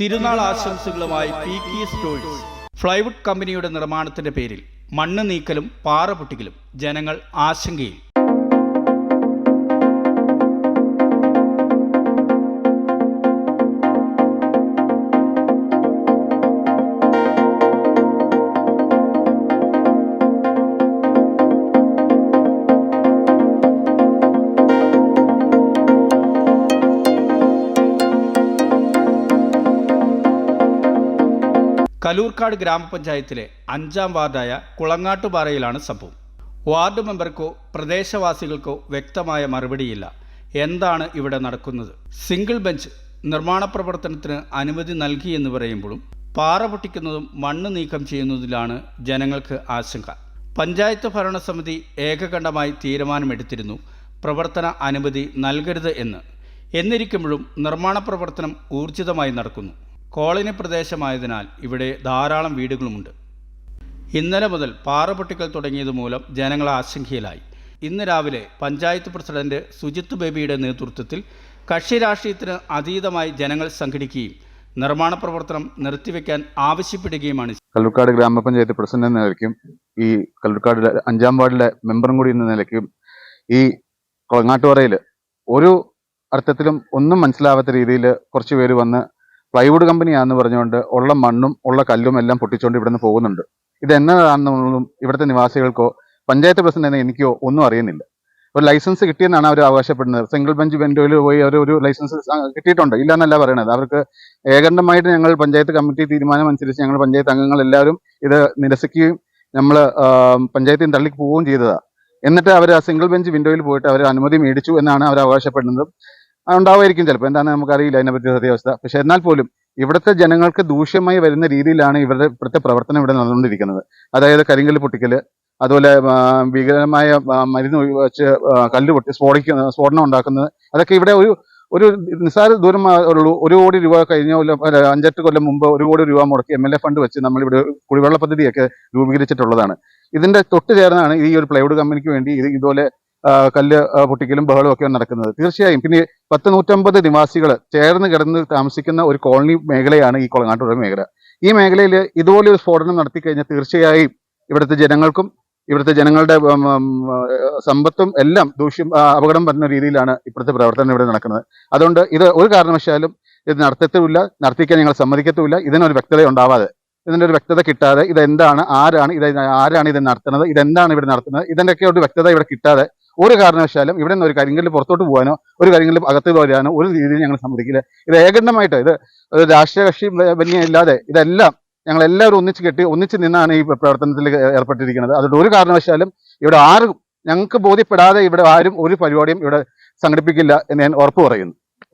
തിരുനാൾ ആശംസകളുമായി പി കി stores. Plywood കമ്പനിയുടെ നിർമ്മാണത്തിന്റെ പേരിൽ മണ്ണ് നീക്കലും പാറ പൊട്ടിക്കലും. ജനങ്ങൾ ആശങ്കയിൽ. കലൂർക്കാട് ഗ്രാമപഞ്ചായത്തിലെ അഞ്ചാം വാർഡായ കുളങ്ങാട്ടുപാറയിലാണ് സംഭവം. വാർഡ് മെമ്പർക്കോ പ്രദേശവാസികൾക്കോ വ്യക്തമായ മറുപടിയില്ല. എന്താണ് ഇവിടെ നടക്കുന്നത്? സിംഗിൾ ബെഞ്ച് നിർമ്മാണ പ്രവർത്തനത്തിന് അനുമതി നൽകി എന്ന് പറയുമ്പോഴും പാറ പൊട്ടിക്കുന്നതും മണ്ണ് നീക്കം ചെയ്യുന്നതിലാണ് ജനങ്ങൾക്ക് ആശങ്ക. പഞ്ചായത്ത് ഭരണസമിതി ഏകകണ്ഠമായി തീരുമാനമെടുത്തിരുന്നു. പ്രവർത്തന അനുമതി നൽകരുത് എന്ന്. എന്നിരിക്കുമ്പോഴും നിർമ്മാണ പ്രവർത്തനം ഊർജിതമായി നടക്കുന്നു. കോളനി പ്രദേശമായതിനാൽ ഇവിടെ ധാരാളം വീടുകളുമുണ്ട്. ഇന്നലെ മുതൽ പാറ പൊട്ടിക്കൽ തുടങ്ങിയത് മൂലം ജനങ്ങൾ ആശങ്കയിലായി. ഇന്ന് രാവിലെ പഞ്ചായത്ത് പ്രസിഡന്റ് സുജിത്ത് ബേബിയുടെ നേതൃത്വത്തിൽ കക്ഷി രാഷ്ട്രീയത്തിന് അതീതമായി ജനങ്ങൾ സംഘടിക്കുകയും നിർമ്മാണ പ്രവർത്തനം നിർത്തിവെക്കാൻ ആവശ്യപ്പെടുകയുമാണ് കല്ലൂർക്കാട് ഗ്രാമപഞ്ചായത്ത് പ്രസിഡന്റ് എന്ന നിലയ്ക്കും ഈ കല്ലൂർക്കാട് അഞ്ചാം വാർഡിലെ മെമ്പറും കൂടി എന്ന നിലയ്ക്കും ഈ കൊളങ്ങാട്ടുപറയിൽ ഒരു അർത്ഥത്തിലും ഒന്നും മനസ്സിലാവാത്ത രീതിയിൽ കുറച്ച് പേര് വന്ന് പ്ലൈവുഡ് കമ്പനിയാണെന്ന് പറഞ്ഞുകൊണ്ട് ഉള്ള മണ്ണും ഉള്ള കല്ലും എല്ലാം പൊട്ടിച്ചുകൊണ്ട് ഇവിടുന്ന് പോകുന്നുണ്ട്. ഇത് എന്നതാണെന്നുള്ളതും ഇവിടുത്തെ നിവാസികൾക്കോ പഞ്ചായത്ത് പ്രസിഡന്റ് എന്ന എനിക്കോ ഒന്നും അറിയുന്നില്ല. ഒരു ലൈസൻസ് കിട്ടിയെന്നാണ് അവർ അവകാശപ്പെടുന്നത്. സിംഗിൾ ബെഞ്ച് ബെൻഡോയിൽ പോയി അവർ ഒരു ലൈസൻസ് കിട്ടിയിട്ടുണ്ട്. ഇല്ല എന്നല്ല പറയണത്. അവർക്ക് ഏകണ്ഠമായിട്ട് ഞങ്ങൾ പഞ്ചായത്ത് കമ്മിറ്റി തീരുമാനം അനുസരിച്ച് ഞങ്ങൾ പഞ്ചായത്ത് അംഗങ്ങൾ എല്ലാവരും ഇത് നിരസിക്കുകയും നമ്മൾ പഞ്ചായത്തിന് നിന്ന് തള്ളി പോവുകയും ചെയ്തതാണ് എന്നിട്ട് അവർ ആ സിംഗിൾ ബെഞ്ച് വിൻഡോയിൽ പോയിട്ട് അവർ അനുമതി മേടിച്ചു എന്നാണ് അവർ അവകാശപ്പെടുന്നത്. ഉണ്ടാവുമായിരിക്കും ചിലപ്പോൾ. എന്താണെന്ന് നമുക്കറിയില്ല അതിനെപ്പറ്റി സത്യാവസ്ഥ. പക്ഷെ എന്നാൽ പോലും ഇവിടുത്തെ ജനങ്ങൾക്ക് ദൂഷ്യമായി വരുന്ന രീതിയിലാണ് ഇവരുടെ ഇവിടുത്തെ പ്രവർത്തനം ഇവിടെ നടന്നുകൊണ്ടിരിക്കുന്നത്. അതായത് കരിങ്കൽ പൊട്ടിക്കൽ അതുപോലെ ഭീകരമായ മരുന്ന് വെച്ച് കല്ല് പൊട്ടി സ്ഫോടിക്കുന്ന സ്ഫോടനം ഉണ്ടാക്കുന്നത്. അതൊക്കെ ഇവിടെ ഒരു ഒരു നിസ്സാര ദൂരം ഉള്ളൂ. ഒരു കോടി രൂപ കഴിഞ്ഞ കൊല്ലം അഞ്ചെട്ട് കൊല്ലം മുമ്പ് ഒരു കോടി രൂപ മുടക്കി എം എൽ എ ഫണ്ട് വെച്ച് നമ്മളിവിടെ കുടിവെള്ള പദ്ധതിയൊക്കെ രൂപീകരിച്ചിട്ടുള്ളതാണ്. ഇതിന്റെ തൊട്ട് ചേർന്നാണ് ഈ ഒരു പ്ലൈവുഡ് കമ്പനിക്ക് വേണ്ടി ഇത് ഇതുപോലെ കല്ല് പൊട്ടിക്കലും ബഹളവും ഒക്കെ നടക്കുന്നത്. തീർച്ചയായും. പിന്നെ പത്ത് നൂറ്റമ്പത് നിവാസികൾ ചേർന്ന് കിടന്ന് താമസിക്കുന്ന ഒരു കോളനി മേഖലയാണ് ഈ കൊളങ്ങാട്ടുപുഴ മേഖല. ഈ മേഖലയിൽ ഇതുപോലെ ഒരു സ്ഫോടനം നടത്തി കഴിഞ്ഞാൽ തീർച്ചയായും ഇവിടുത്തെ ജനങ്ങൾക്കും ഇവിടുത്തെ ജനങ്ങളുടെ സമ്പത്തും എല്ലാം ദൂഷ്യം അപകടം വരുന്ന രീതിയിലാണ് ഇപ്പോഴത്തെ പ്രവർത്തനം ഇവിടെ നടക്കുന്നത്. അതുകൊണ്ട് ഇത് ഒരു കാരണവശാലും ഇത് നടത്തത്തുമില്ല നടത്തിക്കാൻ ഞങ്ങൾ സമ്മതിക്കത്തുമില്ല. ഇതിനൊരു വ്യക്തത ഉണ്ടാവാതെ ഇതിന്റെ ഒരു വ്യക്തത കിട്ടാതെ ഇതെന്താണ് ആരാണ് ഇത് ആരാണ് ഇത് നടത്തുന്നത് ഇതെന്താണ് ഇവിടെ നടത്തുന്നത് ഇതിന്റെയൊക്കെ ഒരു വ്യക്തത ഇവിടെ കിട്ടാതെ ഒരു കാരണവശാലും ഇവിടെ നിന്ന് ഒരു കരിങ്കല്ല് പുറത്തോട്ട് പോകാനോ ഒരു കരിങ്കല്ല് അകത്ത് വരാനോ ഒരു രീതിയിൽ ഞങ്ങൾ സമ്മതിക്കില്ല. ഇത് ഏകണ്ഠമായിട്ട് ഇത് രാഷ്ട്രീയ കക്ഷി ബന്യ ഇല്ലാതെ ഇതെല്ലാം ഞങ്ങൾ എല്ലാവരും ഒന്നിച്ച് കെട്ടി ഒന്നിച്ച് നിന്നാണ് ഈ പ്രവർത്തനത്തിൽ ഏർപ്പെട്ടിരിക്കുന്നത്. അതുകൊണ്ട് ഒരു കാരണവശാലും ഇവിടെ ആരും ഞങ്ങൾക്ക് ബോധ്യപ്പെടാതെ ഇവിടെ ആരും ഒരു പരിപാടിയും ഇവിടെ സംഘടിപ്പിക്കില്ല എന്ന് ഞാൻ ഉറപ്പ് പറയുന്നു.